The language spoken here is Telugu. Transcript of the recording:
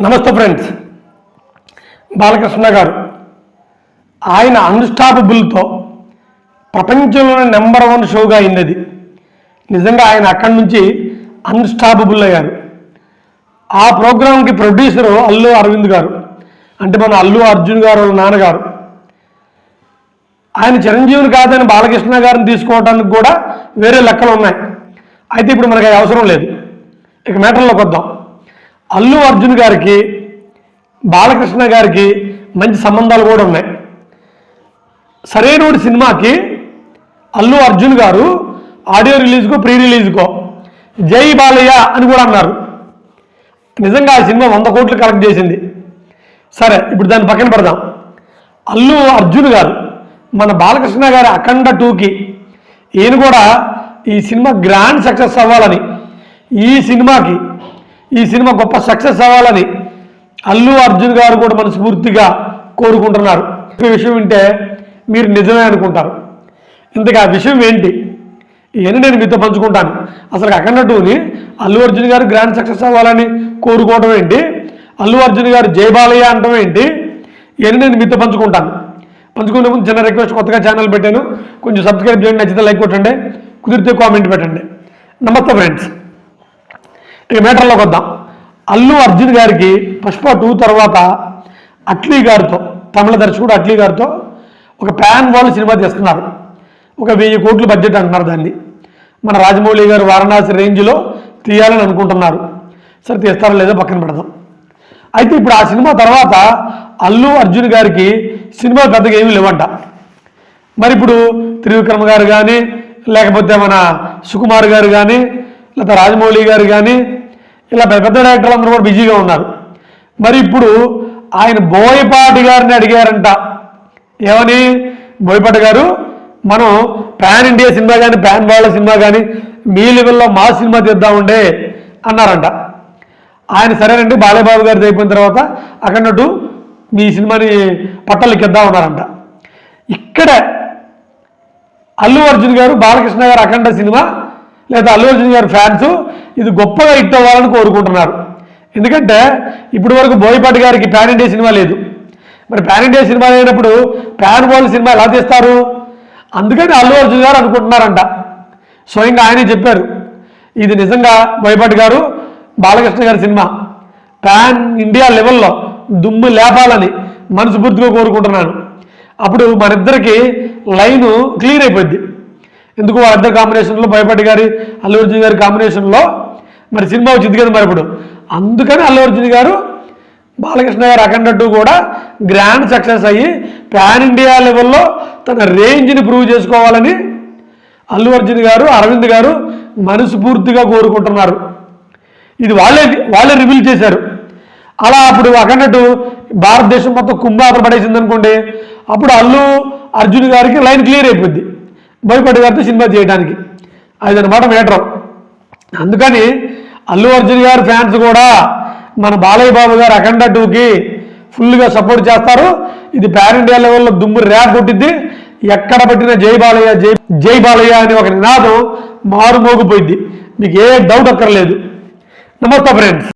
నమస్తే ఫ్రెండ్స్. బాలకృష్ణ గారు. ఆయన అన్స్టాపబుల్తో ప్రపంచంలోనే నెంబర్ వన్ షోగా అయింది అది నిజంగా ఆయన అక్కడి నుంచి అన్స్టాపబుల్ అయ్యారు. ఆ ప్రోగ్రాంకి ప్రొడ్యూసరు అల్లు అరవింద్ గారు. అంటే మన అల్లు అర్జున్ గారు వాళ్ళ నాన్నగారు. ఆయన చిరంజీవిని కాదని బాలకృష్ణ గారిని తీసుకోవడానికి కూడా వేరే లెక్కలు ఉన్నాయి. అయితే ఇప్పుడు మనకి అవసరం లేదు. ఇక మ్యాటర్లోకి వద్దాం. అల్లు అర్జున్ గారికి బాలకృష్ణ గారికి మంచి సంబంధాలు కూడా ఉన్నాయి. సరైనోడి సినిమాకి అల్లు అర్జున్ గారు ఆడియో రిలీజ్కో ప్రీ రిలీజ్కో జై బాలయ్య అని కూడా అన్నారు. నిజంగా ఆ సినిమా వంద కోట్లు కలెక్ట్ చేసింది. సరే ఇప్పుడు దాన్ని పక్కన పెడదాం. అల్లు అర్జున్ గారు మన బాలకృష్ణ గారి అఖండ టూకి ఈయన కూడా ఈ సినిమా గ్రాండ్ సక్సెస్ అవ్వాలని ఈ సినిమాకి ఈ సినిమా గొప్ప సక్సెస్ అవ్వాలని అల్లు అర్జున్ గారు కూడా మనస్ఫూర్తిగా కోరుకుంటున్నారు. ఈ విషయం వింటే మీరు నిజమే అనుకుంటారు. ఇంతకు ఆ విషయం ఏంటి? ఇవన్నీ నేను మీతో పంచుకుంటాను. అసలు అఖండ టూని అల్లు అర్జున్ గారు గ్రాండ్ సక్సెస్ అవ్వాలని కోరుకోవడం ఏంటి? అల్లు అర్జున్ గారు జయబాలయ్య బాలయ్య ఏంటి? ఇవన్నీ నేను మీతో పంచుకుంటాను. పంచుకునే ముందు చిన్న రిక్వెస్ట్ కొత్తగా ఛానల్ పెట్టాను. కొంచెం సబ్స్క్రైబ్ చేయండి నచ్చితే లైక్ కొట్టండి. కుదిరితే కామెంట్ పెట్టండి. నమస్తే ఫ్రెండ్స్ ఇక మేటర్లోకి వద్దాం. అల్లు అర్జున్ గారికి పుష్ప టూ తర్వాత అట్లీ గారితో తమిళ దర్శకుడు అట్లీ గారితో ఒక ప్యాన్ వాళ్ళు సినిమా తీస్తున్నారు. ఒక వెయ్యి కోట్లు బడ్జెట్ అంటున్నారు దాన్ని. మన రాజమౌళి గారు వారణాసి రేంజ్లో తీయాలని అనుకుంటున్నారు. సరే తీస్తారో లేదో పక్కన పెడదాం. అయితే ఇప్పుడు ఆ సినిమా తర్వాత అల్లు అర్జున్ గారికి సినిమా పెద్దగా ఏమీ లేవంట. మరి ఇప్పుడు త్రివిక్రమ గారు కానీ లేకపోతే మన సుకుమార్ గారు కానీ లేకపోతే రాజమౌళి గారు కానీ ఇలా పెద్ద పెద్ద డైరెక్టర్లు అందరూ కూడా బిజీగా ఉన్నారు. మరి ఇప్పుడు ఆయన బోయపాటి గారిని అడిగారంట. ఏమని? బోయపాటి గారు మనం పాన్ ఇండియా సినిమా కానీ పాన్ వాళ్ళ సినిమా కానీ మీ లెవెల్లో మా సినిమా తీద్దామండే అన్నారంట. ఆయన సరేనండి బాలయ్యబాబు గారిది అయిపోయిన తర్వాత అక్కడన్నట్టు మీ సినిమాని పట్టలెక్కిద్దాం ఉన్నారంట ఇక్కడ అల్లు అర్జున్ గారు బాలకృష్ణ గారు అఖండ సినిమా లేదా అల్లు అర్జున్ గారి ఫ్యాన్స్ ఇది గొప్పగా హిట్ అవ్వాలని కోరుకుంటున్నారు. ఎందుకంటే ఇప్పటి వరకు బోయపాటి గారికి ప్యాన్ ఇండియా సినిమా లేదు. మరి ప్యాన్ ఇండియా సినిమా లేనప్పుడు ప్యాన్ వరల్డ్ సినిమా ఎలా తీస్తారు? అందుకని అల్లు అర్జున్ గారు అనుకుంటున్నారంట. స్వయంగా ఆయనే చెప్పారు. ఇది నిజంగా బోయపాటి గారు బాలకృష్ణ గారి సినిమా. ప్యాన్ ఇండియా లెవెల్లో దుమ్ము లేపాలని మనస్ఫూర్తిగా కోరుకుంటున్నాను. అప్పుడు మనిద్దరికి లైను క్లియర్ అయిపోద్ది ఎందుకు వాళ్ళిద్దరు కాంబినేషన్లో భయపడి గారి? అల్లు అర్జున్ గారి కాంబినేషన్లో మరి సినిమా వచ్చింది కదా మరి ఇప్పుడు? అందుకని అల్లు అర్జున్ గారు బాలకృష్ణ గారు అఖండట్టు కూడా గ్రాండ్ సక్సెస్ అయ్యి పాన్ ఇండియా లెవెల్లో తన రేంజ్ని ప్రూవ్ చేసుకోవాలని అల్లు అర్జున్ గారు అరవింద్ గారు మనస్ఫూర్తిగా కోరుకుంటున్నారు. ఇది వాళ్ళే వాళ్ళే రివీల్ చేశారు. అలా అప్పుడు అఖండటు భారతదేశం మొత్తం కుంభాతలు పడేసింది అనుకోండి అప్పుడు అల్లు అర్జున్ గారికి లైన్ క్లియర్ అయిపోద్ది భయపడి గారితో సినిమా చేయడానికి. అదనమాట మేటర్ అందుకని అల్లు అర్జున్ గారి ఫ్యాన్స్ కూడా మన బాలయ్య బాబు గారు అఖండ టూకి ఫుల్గా సపోర్ట్ చేస్తారు. ఇది ప్యాన్ ఇండియా లెవెల్లో దుమ్ము ర్యాప్ కొట్టిద్ది ఎక్కడ పట్టిన జై బాలయ్య జై జై బాలయ్య అనే ఒక నినాదం మారుమోగిపోయింది. మీకు ఏ డౌట్ అక్కర్లేదు. నమస్తే ఫ్రెండ్స్.